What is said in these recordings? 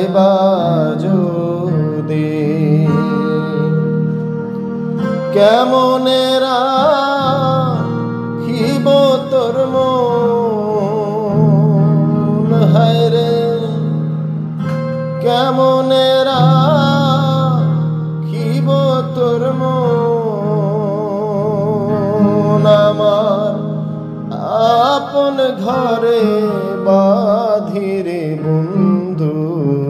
যাইবা যদি? কেমনেরা হিব তোর মন? হায় রে কেমনেরা হিব তোর মন? আমার আপন ঘরে বাধিরে বন্ধু।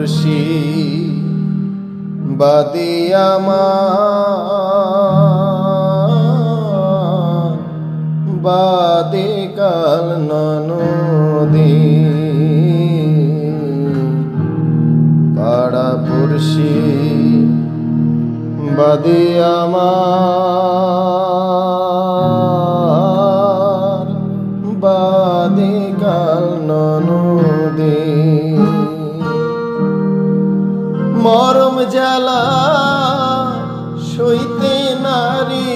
পাড়া পড়শি বাদি কাল নদী পাড়া পড়শি বাদি বাদে কাল নদী জ্বালা সইতে নারী।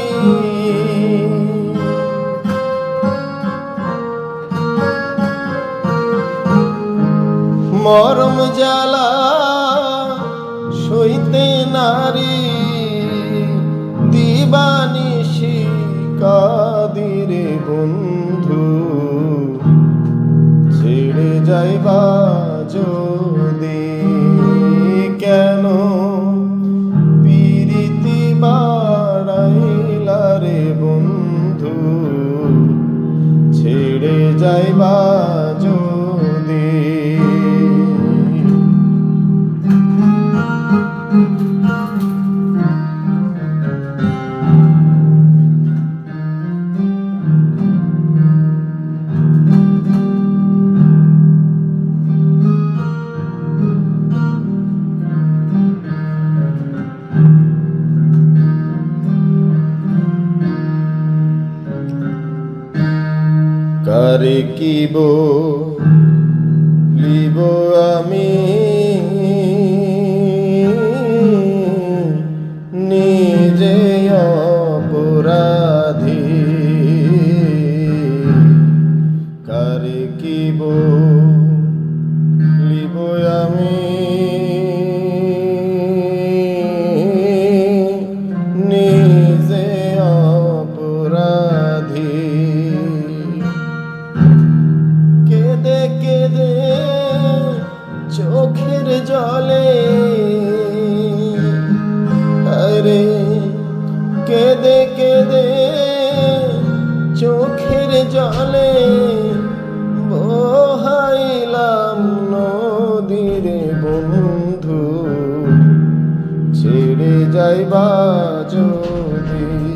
মরম জ্বালা সইতে নারী। দিবানিশি কাদিরে বন্ধু ছেড়ে যাইবা যাইবা কিব লিব আমি নিজে অপরাধী। কারে লিব আমি নিজে জলে। আরে কেঁদে কেঁদে চোখের জলে বহাইলাম নদীরে বন্ধু। ছেড়ে যাইবা যদি